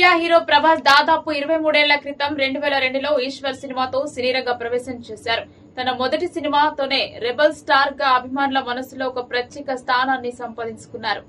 India hero Prabhas దాదాపు ఇరవై మూడేళ్ళ క్రితం రెండు వేల రెండులో ఈశ్వర్ సినిమాతో సినీరంగ ప్రవేశం చేశారు. తన మొదటి సినిమాతోనే రెబల్ స్టార్గా అభిమానుల మనసులో ఒక ప్రత్యేక స్థానాన్ని సంపాదించుకున్నారు.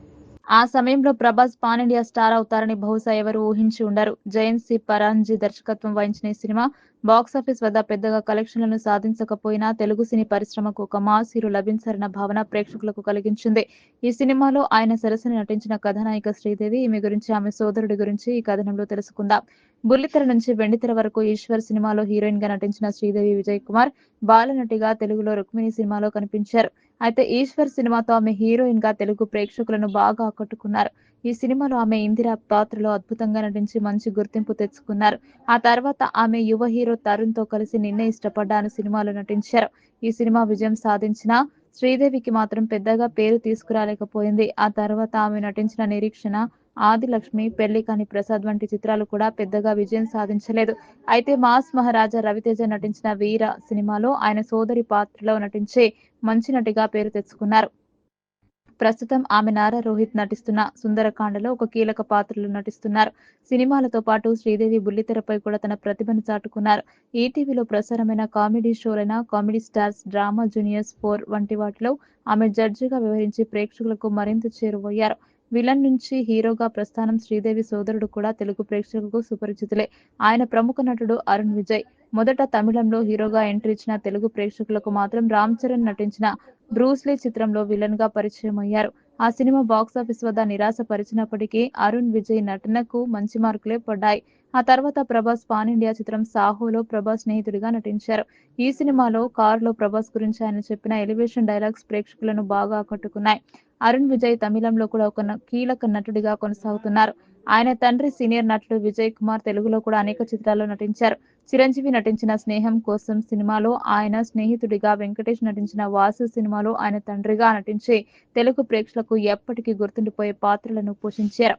ఆ సమయంలో ప్రభాస్ పాన్ ఇండియా స్టార్ అవుతారని బహుశా ఎవరు ఊహించి ఉండరు. జయంత్ సి పరాంజీ దర్శకత్వం వహించిన ఈ సినిమా బాక్సాఫీస్ వద్ద పెద్దగా కలెక్షన్లను సాధించకపోయినా తెలుగు సినీ పరిశ్రమకు ఒక మాస్ హీరో లభించారన్న భావన ప్రేక్షకులకు కలిగించింది. ఈ సినిమాలో ఆయన సరసన నటించిన కథానాయిక శ్రీదేవి. ఈమె గురించి ఆమె సోదరుడి గురించి ఈ కథనంలో తెలుసుకుందాం. బుల్లితెర నుంచి వెండితెర వరకు ఈశ్వర్ సినిమాలో హీరోయిన్గా నటించిన శ్రీదేవి విజయ్ కుమార్ బాలనటిగా తెలుగులో రుక్మిణి సినిమాలో కనిపించారు. అయితే ఈశ్వర్ సినిమాతో ఆమె హీరోయిన్గా తెలుగు ప్రేక్షకులను బాగా ఆకట్టుకున్నారు. ఈ సినిమాలో ఆమె ఇందిరా పాత్రలో అద్భుతంగా నటించి మంచి గుర్తింపు తెచ్చుకున్నారు. ఆ తర్వాత ఆమె యువ హీరో తరుణ్తో కలిసి నిన్నే ఇష్టపడ్డా అనే సినిమాలో నటించారు. ఈ సినిమా విజయం సాధించిన శ్రీదేవికి మాత్రం పెద్దగా పేరు తీసుకురాలేకపోయింది. ఆ తర్వాత ఆమె నటించిన నిరీక్షణ ఆదిలక్ష్మి పెళ్ళి కాని ప్రసాద్ వంటి చిత్రాలు కూడా పెద్దగా విజయం సాధించలేదు. అయితే మాస్ మహారాజా రవితేజ నటించిన వీర సినిమాలో ఆయన సోదరి పాత్రలో నటించే మంచి నటిగా పేరు తెచ్చుకున్నారు. ప్రస్తుతం ఆమె నారా రోహిత్ నటిస్తున్న సుందరకాండలో ఒక కీలక పాత్రలో నటిస్తున్నారు. సినిమాలతో పాటు శ్రీదేవి బుల్లితెరపై కూడా తన ప్రతిభను చాటుకున్నారు. ఈటీవీలో ప్రసారమైన comedy షోలైన comedy stars drama juniors four వంటి వాటిలో ఆమె జడ్జిగా వ్యవహరించి ప్రేక్షకులకు మరింత చేరువయ్యారు. విలన్ నుంచి హీరోగా ప్రస్థానం శ్రీదేవి సోదరుడు కూడా తెలుగు ప్రేక్షకులకు సుపరిచితులే. ఆయన ప్రముఖ నటుడు అరుణ్ విజయ్. మొదట తమిళంలో హీరోగా ఎంట్రీ ఇచ్చిన తెలుగు ప్రేక్షకులకు మాత్రం రామ్ చరణ్ నటించిన బ్రూస్లీ చిత్రంలో విలన్గా పరిచయం అయ్యారు ఆ సినిమా బాక్సాఫీస్ వద్ద నిరాశపరిచినప్పటికీ అరుణ్ విజయ్ నటనకు మంచి మార్కులే పడ్డాయి. ఆ తర్వాత ప్రభాస్ పాన్ ఇండియా చిత్రం సాహోలో ప్రభాస్ స్నేహితుడిగా నటించారు. ఈ సినిమాలో కారులో ప్రభాస్ గురించి ఆయన చెప్పిన ఎలివేషన్ డైలాగ్స్ ప్రేక్షకులను బాగా ఆకట్టుకున్నాయి. అరుణ్ విజయ్ తమిళంలో కూడా ఒక కీలక నటుడిగా కొనసాగుతున్నారు. ఆయన తండ్రి సీనియర్ నటుడు విజయ్ కుమార్ తెలుగులో కూడా అనేక చిత్రాల్లో నటించారు. చిరంజీవి నటించిన స్నేహం కోసం సినిమాలో ఆయన స్నేహితుడిగా వెంకటేష్ నటించిన వాసు సినిమాలో ఆయన తండ్రిగా నటించి తెలుగు ప్రేక్షకులకు ఎప్పటికీ గుర్తుండిపోయే పాత్రలను పోషించారు.